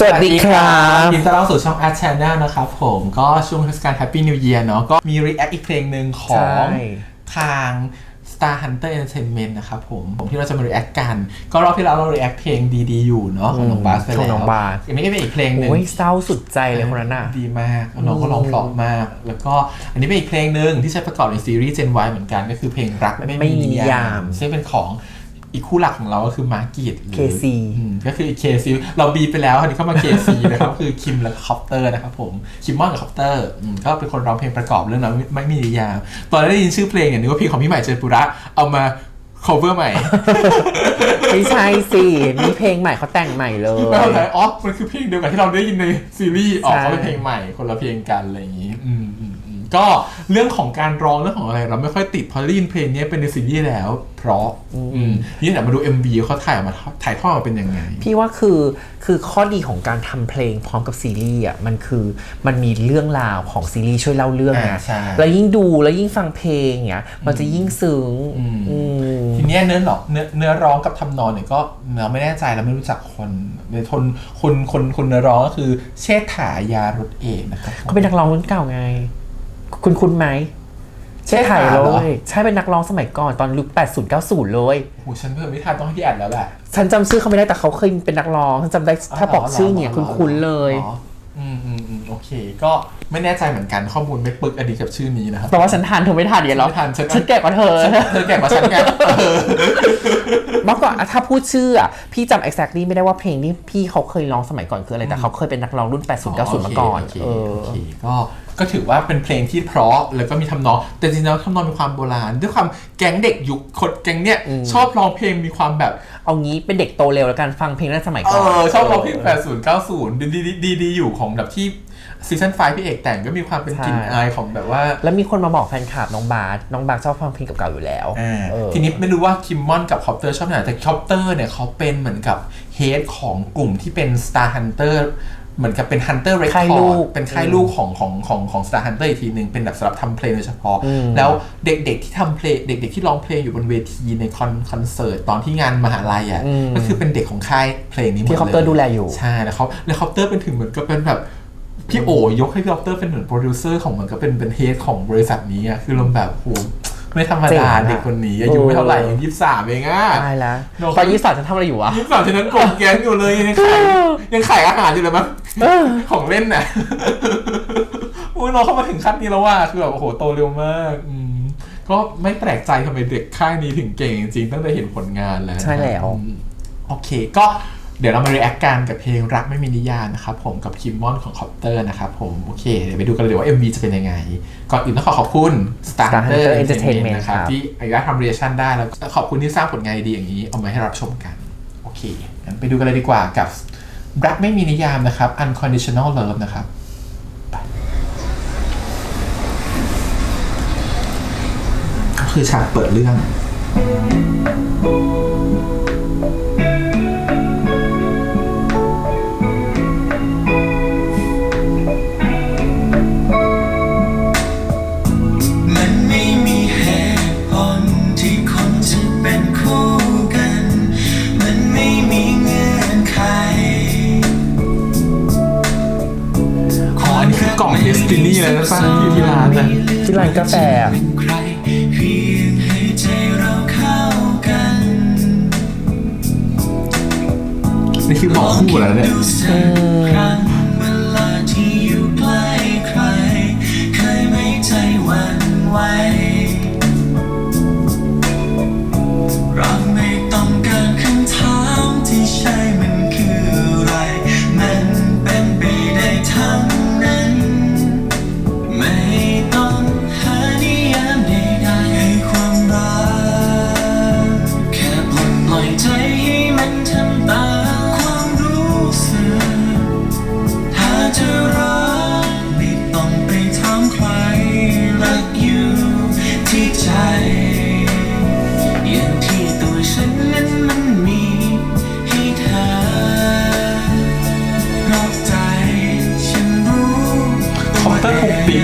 สวัสดีครับยินดีต้อนรับสู่ช่อง Ad Channel นะครับผมก็ช่วงเทศกาล Happy New Year เนาะก็มี react อีกเพลงหนึ่งของใช่ทาง Star Hunter Entertainment นะครับผมผมที่เราจะมา react กัน ก็รอบที่แล้วเรา react เพลงดีๆ อยู่เนาะของน้องบาสไปแล้วของน้องบาสอันนี้ก็เป็นอีกเพลงหนึ่งโอ้ยเศร้าสุดใจเลยคนนั้นน่ะดีมากน้องก็ร้องเพราะมาก แล้วก็อันนี้เป็นอีกเพลงหนึ่งที่ใช้ประกอบในซีรีส์ Gen Y เหมือนกันก็คือเพลงรักไม่ไม่มีมีนินิยายามมซึ่งเป็นของ อีกคู่หลักของเราก็คือมาร์กิต KC ก็คือ KC เราบีไปแล้วอันนี้เข้ามา KC นะครับ คือคิมและคอปเตอร์นะครับผม คิมมอนกับคอปเตอร์อืมก็เป็นคนร้องเพลงประกอบเรื่องนั้นไม่มีนิยาม ตอนแรกได้ยินชื่อเพลงเนี่ยนึกว่าเพลงของพี่ใหม่เจริญปุระ เอามา cover ใหม่ ไม่ใช่สินี่เพลงใหม่เขาแต่งใหม่เลยแล้วอะไรอ๋อมันคือเพลงเดียวกับที่เราได้ยินในซีรีส์ออกใช่เขาเป็นเพลงใหม่คนละเพลงกันอะไรอย่างนี้อืมอืมอืม ก็เรื่องของการร้องเรื่องของอะไรเราไม่ค่อยติดเพราะได้ยินเพลงนี้เป็นในซีรีส์แล้ว เพราะอืมนี่เดี๋ยวมาดู MV เขาถ่ายออกมาถ่ายทอดมาเป็นยังไง พี่ว่าคือคือข้อดีของการทำเพลงพร้อมกับซีรีส์อะมันคือมันมีเรื่องราวของซีรีส์ช่วยเล่าเรื่องอ่านะใช่แล้วยิ่งดูแล้วยิ่งฟังเพลงเนี้ยมันจะยิ่งซึ้งอืมอืมทีเนี้ยเนื้อหรอกเนื้อเนื้อร้องกับทำนองเนี่ยก็เราไม่แน่ใจเราไม่รู้จักคนในทนคนคนคนเนื้อร้องก็คือเชษฐายารถเอกนะครับเขาเป็นนักร้องรุ่นเก่าไง คุณคุณไหมใช่ถ่ายเลยใช่เป็นนักร้องสมัยก่อนตอนยุค80 90 เลยโหฉันเพิ่มไม่ทันต้องให้พี่แอดแล้วแหละฉันจำชื่อเขาไม่ได้แต่เขาเคยเป็นนักร้องฉันจำได้ถ้าบอกชื่อเนี่ยหรคุณคุณเลยหรออืมอืมอืมโอเค ก็ไม่แน่ใจเหมือนกันข้อมูลไม่ปึกอดีกับชื่อนี้นะครับ แต่ว่าฉันทานเธอไม่ทานอย่างหรอไม่ทันฉัน ฉันแก่กว่าเธอ เธอแก่กว่าฉันไงเออเมื่อก่อนอะถ้าพูดชื่ออะพี่จำ exactly ไม่ได้ว่าเพลงที่พี่เขาเคยร้องสมัยก่อนคืออะไร แต่เขาเคยเป็นนักร้องรุ่น 80 90 มาก่อนโเคเออโอเคก็ ก็ถือว่าเป็นเพลงที่เพราะแล้วก็มีทำนอง แต่จริงๆแล้วทำนองมีความโบราณ ด้วยความแก๊งเด็กยุคคนแก๊งเนี้ยชอบร้องเพลงมีความแบบ เอางี้เป็นเด็กโตเร็วแล้วกันฟังเพลงนั้นสมัยเอก่อนอชอบร้องเพลง80 90ดีดีดีดีอยู่ของแบบที่ซีซั่นไฟพี่เอกแต่งก็มีความเป็นกลิ่นอายของแบบว่า แล้วมีคนมาบอกแฟนคลับน้องบาสน้องบาสชอบฟังเพลงเก่าๆอยู่แล้วอ่าเออทีนี้ไม่รู้ว่าคิมมอนกับคอปเตอร์ชอบไหนแต่คอปเตอร์เนี่ยเขาเป็นเหมือนกับเฮดของกลุ่มที่เป็น Star Hunter เหมือนกับเป็น Hunter ค่ายลู Record กเป็นค่ายลูกของของของของ Star Hunter อีกทีหนึ่งเป็นแบบสำหรับทำเพลงโดยเฉพาะอืมแล้วเด็กๆที่ทำเพลงเด็กๆที่ร้องเพลงอยู่บนเวทีในคอนคอนเสิร์ตตอนที่งานมหาลัยอะก็คือเป็นเด็กของค่ายเพลงนี้หมดที่เลยคอปเตอร์ดูแลอยู่ใช่แล้วเขาแล้วคอปเตอร์เป็นถึงเหมือนกับเป็นแบบพี่โอยกให้พี่คอปเตอร์เป็นเหมือนโปรดิวเซอร์ของเหมือนกับเป็นเป็นเฮดของบริษัทนี้อะคือลมแบบโหไม่ธรรมเจ๋งดาอะเด็กคนนี้อายุไม่เท่าไหร่ยังยี่สิบสามเองอะตายแล้วน้องตอนยี่สิบสามจะทำอะไรอยู่วะยี่สิบสามฉะนั้นกลมแกงอยู่เลยยังขายยังขายอาหารอยู่เลยมั้ง ของเล่นน่ะโอ้ยน้องเข้ามาถึงขั้นนี้แล้วว่าคือแบบโอ้โหโตเร็วมากอืมก็ไม่แปลกใจทำไมเด็กค่ายนี้ถึงเก่งจริงๆตั้งแต่เห็นผลงานแล้วใช่แล้วอืมโอเคก็เดี๋ยวเรามา react กันกับเพลงรักไม่มีนิยามนะครับผมกับคิมมอนของคอปเตอร์นะครับผมโอเคเดี๋ยวไปดูกันเลยว่า MV จะเป็นยังไง ก่อนอื่นต้องขอขอบคุณ Star Star Hunter Hunter Entertainment Entertainment นะครับครับที่อนุญาตทำ reaction ได้แล้วขอบคุณที่สร้างผลงานดีๆอย่างนี้เอามาให้รับชมกัน โอเคงั้นไปดูกันเลยดีกว่ากับ รักไม่มีนิยามนะครับ unconditional love นะครับก็คือฉากเปิดเรื่อง Destiny เลยนะป้าอยู่ที่ร้านนะที่ร้านกาแฟอะเป็นใครเพียงให้ใจเราเข้ากันนี่คือบอกคู่แล้วเนี่ยดูสั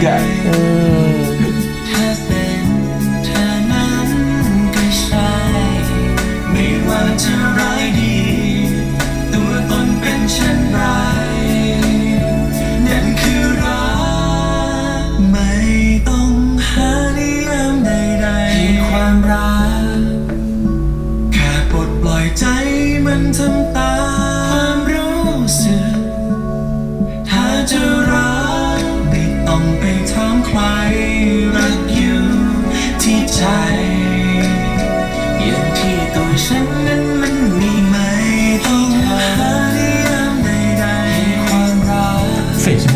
อ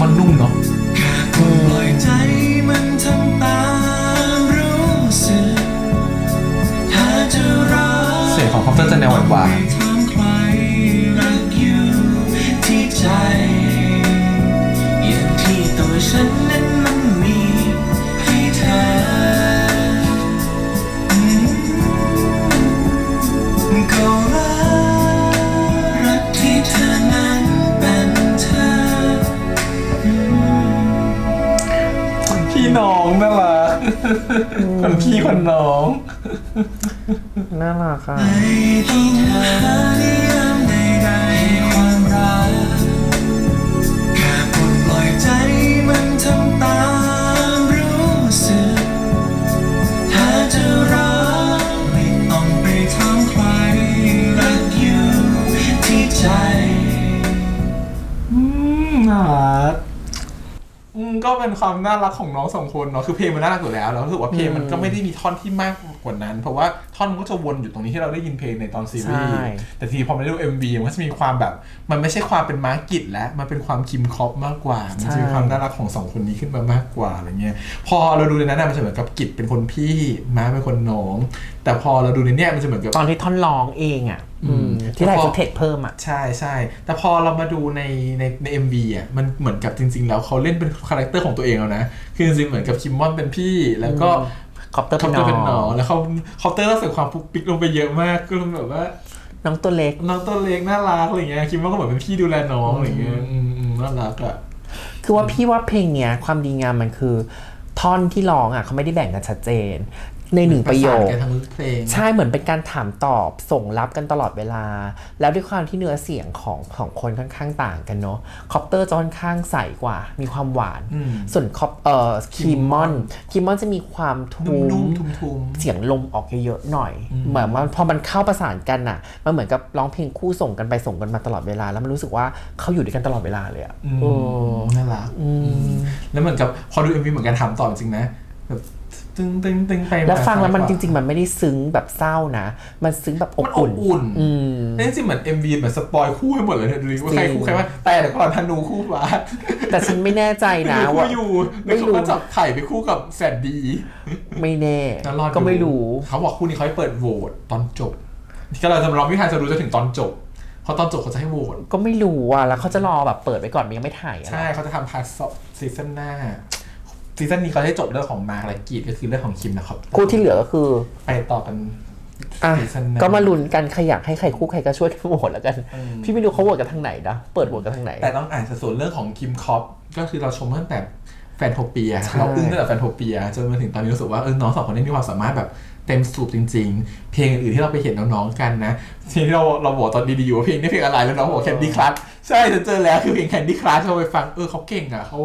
อนนุ่มเนาะแค่ปล่อยใจมันทำตามรู้สึกถ้าจะรักเสียงของคอปเตอร์จะแนวหวานไคนพี่คนน้อง น่ารักอะ ไม่ต้องหา ก็เป็นความน่ารักของน้องสองคนเนาะคือเพลงมันน่ารักอยู่แล้วแล้วรู้สึกว่าเพลงมันก็ไม่ได้มีท่อนที่มากกว่านั้น เพราะว่าท่อนมันก็จะวนอยู่ตรงนี้ที่เราได้ยินเพลงในตอนซีรีส์ใช่แต่ทีพอมาได้ดู MV มันก็จะมีความแบบ มันไม่ใช่ความเป็นมาร์กิตแล้วมันเป็นความคิมคอปมากกว่ามันจะมีความน่ารักของสองคนนี้ขึ้นมามากกว่าอะไรเงี้ยพอเราดูในนั้นนะมันจะเหมือนกับกิจเป็นคนพี่ม้าเป็นคนน้อง แต่พอเราดูในเนี้ยมันจะเหมือนกับตอนที่ท่อนร้องเองอะอืมที่ไลฟ์ฟุตเทจเพิ่มอะใช่ใช่แต่พอเรามาดูในในในเอ็มวีอะมันเหมือนกับจริง ๆ แล้วเขาเล่นเป็นคาแรคเตอร์ของตัวเองแล้วนะ คือจริงๆเหมือนกับคิมมอนเป็นพี่แล้วก็ คอปเตอร์คอปเตอร์เป็เป็นนน้น้อองงแล้วเขาคอปเตอร์ก็ใส่ความปุ๊กปิ๊กลงไปเยอะมากก็แบบว่า น้องตัวเล็ก น้องตัวเล็กน่ารักอะไรเงี้ยคิมมอนก็เหมือนเป็นพี่ดูแลน้องอะไรเงี้ยอืมอืมน่ารักอะคือว่าพี่ว่าเพลงเนี้ยความดีงามมันคือท่อนที่ร้องอะเขาไม่ได้แบ่งกันชัดเจน ในหนึ่งประโยคแกทั้งเพลงใช่เหมือนเป็นการถามตอบส่งรับกันตลอดเวลา แล้วด้วยความที่เนื้อเสียงของของคนค่อนข้างต่างกันเนาะคอปเตอร์จะค่อนข้างใสกว่า มีความหวานอืมส่วนคอปเอ่อคิมมอนคิมมอนจะมีความทุ้นุ่มมๆทุ้มเสียงลมออกเยอะๆหน่อย เหมือนว่าพอมันเข้าประสานกันน่ะมันเหมือนกับร้องเพลงคู่ส่งกันไปส่งกันมาตลอดเวลา แล้วมันรู้สึกว่าเขาอยู่ด้วยกันตลอดเวลาเลยอะๆอืมโอ้น่ารักแล้วเหมือนกับพอดู MV เหมือนกันถามต่อจริงๆนะแบบ ตึงตึงตึงไปแล้วฟังแล้วมันจริง ๆ มันไม่ได้ซึ้งแบบเศร้านะ มันซึ้งแบบอบมันอบอุ่นอุ่นอืมจริงๆเหมือน MV เหมือนสปอยคู่ให้หมดเลยเนี่ยดูดิว่าใครจริงคู่ใครว่าแต่เดี๋ยวก่อนธนูคู่บาสแต่ฉันไม่แน่ใจนะว่าอยู่ไม่รู้เขาจับไถ่ไปคู่กับแสนดี ไม่แน่ก็ไม่รู้เขาบอกคู่นี้เขาให้เปิดโหวตตอนจบที่เราจะรอไม่ทันจะรู้จะถึงตอนจบเพราะตอนจบเขาจะให้โหวตก็ไม่รู้อะ แล้วเขาจะรอแบบเปิดไปก่อนมันยังไม่ถ่ายอะใช่เขาจะทำพาร์ทซีซั่นหน้า ซีซั่นนี้เขาให้จบเรื่องของมาร์กและกีดก็คือเรื่องของคิมนะครับคู่ที่เหลือก็คือไปต่อกันอะซีซั่นหน้า ก็มาลุ้นกันใครอยากให้ใครคู่ใครก็ช่วยกันโหวตแล้วกัน อืม พี่ไม่รู้เขาโหวตกันทางไหนนะ เปิดโหวตกันทางไหน แต่ต้องอ่านส่วนเรื่องของคิมคอปก็คือเราชมตั้งแต่แฟนโทเปีย ใช่ เราอึ้งตั้งแต่แฟนโทเปียจนมาถึงตอนนี้รู้สึกว่าเออน้องสองคนนี้มีความสามารถแบบเต็มสูบจริง ๆ เพลงอื่นๆที่เราไปเห็นน้องๆกันนะที่เราเราบอกตอนดีๆอยู่ว่าเพลงนี้เพลงอะไรแล้วน้องบอกแคนดี้คลัชใช่ฉันเจอแล้วคือเพลงแคนดี้คลัชเราไปฟังเออเขาเก่งอะเขา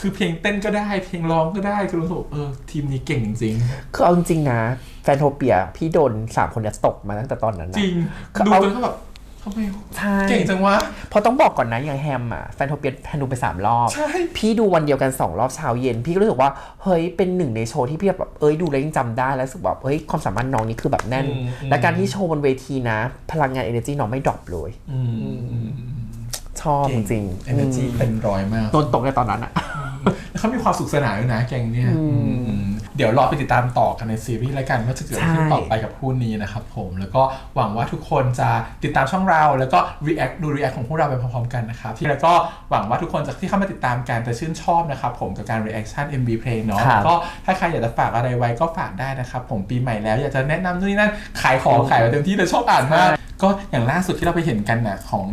คือเพลงเต้นก็ได้ เพลงร้องก็ได้คือรู้สึกเออทีมนี้เก่งจริงคือเอาจริงๆนะ แฟนโทเปีย พี่โดนสามคนเนี้ยตกมาตั้งแต่ตอนนั้นๆนะจริงเขาดูเอาจนเขาแบบทำไมใช่เก่งจังวะเพราะต้องบอกก่อนนะอย่างแฮมอะแฟนโทเปียแฮมดูไปสามรอบใช่พี่ดูวันเดียวกันสองรอบเช้าเย็น พี่ก็รู้สึกว่า เฮ้ย เป็นหนึ่งในโชว์ที่พี่แบบเอ้ยดูแล้วยังจำได้แล้วรู้สึกแบบเฮ้ยความสามารถน้องนี่คือแบบแน่นอืมอืมและการที่โชว์บนเวทีนะ พลังงาน energy น้องไม่ดรอปเลยอืมชอบจริงๆเอเนจีเป็นร้อยมากโดนตกในตอนนั้นอะ เขามีความสุขสนานด้วยนะแกงเนี่ยอืมเดี๋ยวรอไปติดตามต่อกันในซีรีส์แล้วกันว่าจะเกิดอะไรขึ้นใช่ต่อไปกับคู่นี้นะครับผมแล้วก็หวังว่าทุกคนจะติดตามช่องเรา แล้วก็ react ดู react ของพวกเราไปพร้อมๆกันนะครับที่แล้วก็หวังว่าทุกคนจะที่เข้ามาติดตามกันจะชื่นชอบนะครับผมกับการ reaction MV เพลงเนาะครับแล้วก็ถ้าใครอยากจะฝากอะไรไว้ก็ฝากได้นะครับผมปีใหม่แล้วอยากจะแนะนำนู่นนี่นั่นขายของขายไปเต็มที่เลยชอบอ่านมากก็อย่างล่าสุดที่เราไปเห็นกันน่ะของ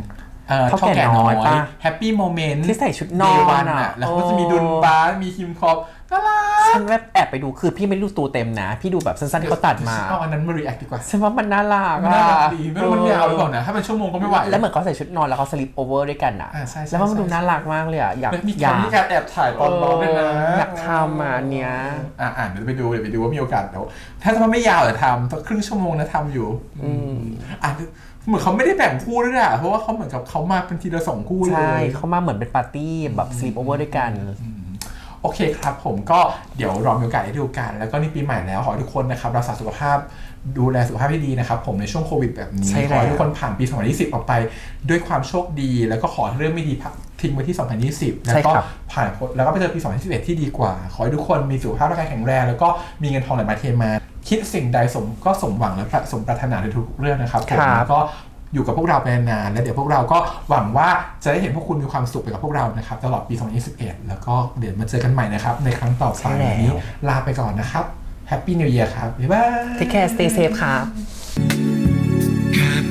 เอ่อเท่าเท่าแก่แก่น้น้ออยยปะแฮปปี้โมเมนต์ที่ใส่ชุดนอนวันอะอะแล้วเขาก็จะมีโอ้ดุนบาสมีคิมคอป น่ารักฉันแบบแอบไปดูคือพี่ไม่ได้ดูตัวเต็มนะ พี่ดูแบบสั้นๆที่เขาตัดมาเอาอันนั้นมา react ดีกว่าฉันว่ามันน่ารักมันอะน่ารักดีไม่รู้มันยาวหรือเปล่านะถ้าเป็นชั่วโมงก็ไม่ไหว แล้วเหมือนเขาใส่ชุดนอนแล้วเขาสลิปโอเวอร์ด้วยกันอะอ่าใช่ใช่ แล้วมันใช่ดูน่ารักมากเลยอะอยากมีอยากการมีการแอบถ่ายตอนร้องด้วยนะเอออยากทำอะอันเนี้ย อ่าอ่านเดี๋ยวไปดูเดี๋ยวไปดูว่ามีโอกาสเดี๋ยวถ้าจะมันไม่ยาวแต่ทำต้องครึ่งชั่วโมงนะทำอยู่อืมอ่านเหมือนเขาไม่ได้แบ่งคู่ด้วยอะเพราะว่าเขาเหมือนกับเขามาเป็นทีละสองคู่เลยใช่เขามาเหมือนเป็นปาร์ตี้แบบสลิปโอเวอร์ด้วยกันโโอเคครับผมก็เดี๋ยวรอมีโอกาสได้ดูกัน แล้วก็นี่ปีใหม่แล้วขอให้ทุกคนนะครับรักษาสุขภาพดูแลสุขภาพที่ดีนะครับ ผมในช่วงโควิดแบบนี้ใช่ขอให้แล้วทุกคนผ่านปี 2020 ออกไป ด้วยความโชคดี แล้วก็ขอให้เรื่องไม่ดีพักทิ้งไว้ที่ 2020 แล้วก็ใช่ครับผ่านพ้นแล้วก็ไปเจอปี 2021 ที่ดีกว่า ขอให้ทุกคนมีสุขภาพร่างกายแข็งแรง แล้วก็มีเงินทองไหลมาเทมา คิดสิ่งใดสมก็สมหวังและสมปรารถนาในทุกเรื่องนะครับผมครับแล้วก็ อยู่กับพวกเราไปนานๆแล้วเดี๋ยวพวกเราก็หวังว่าจะได้เห็นพวกคุณมีความสุขไปกับพวกเรานะครับตลอดปี 2021 แล้วก็เดี๋ยวมาเจอกันใหม่นะครับ ในครั้งต่อไปใช่แล้ววันนี้ลาไปก่อนนะครับ Happy New Year ครับบ๊ายบาย Take care stay safe ครับแค่พูด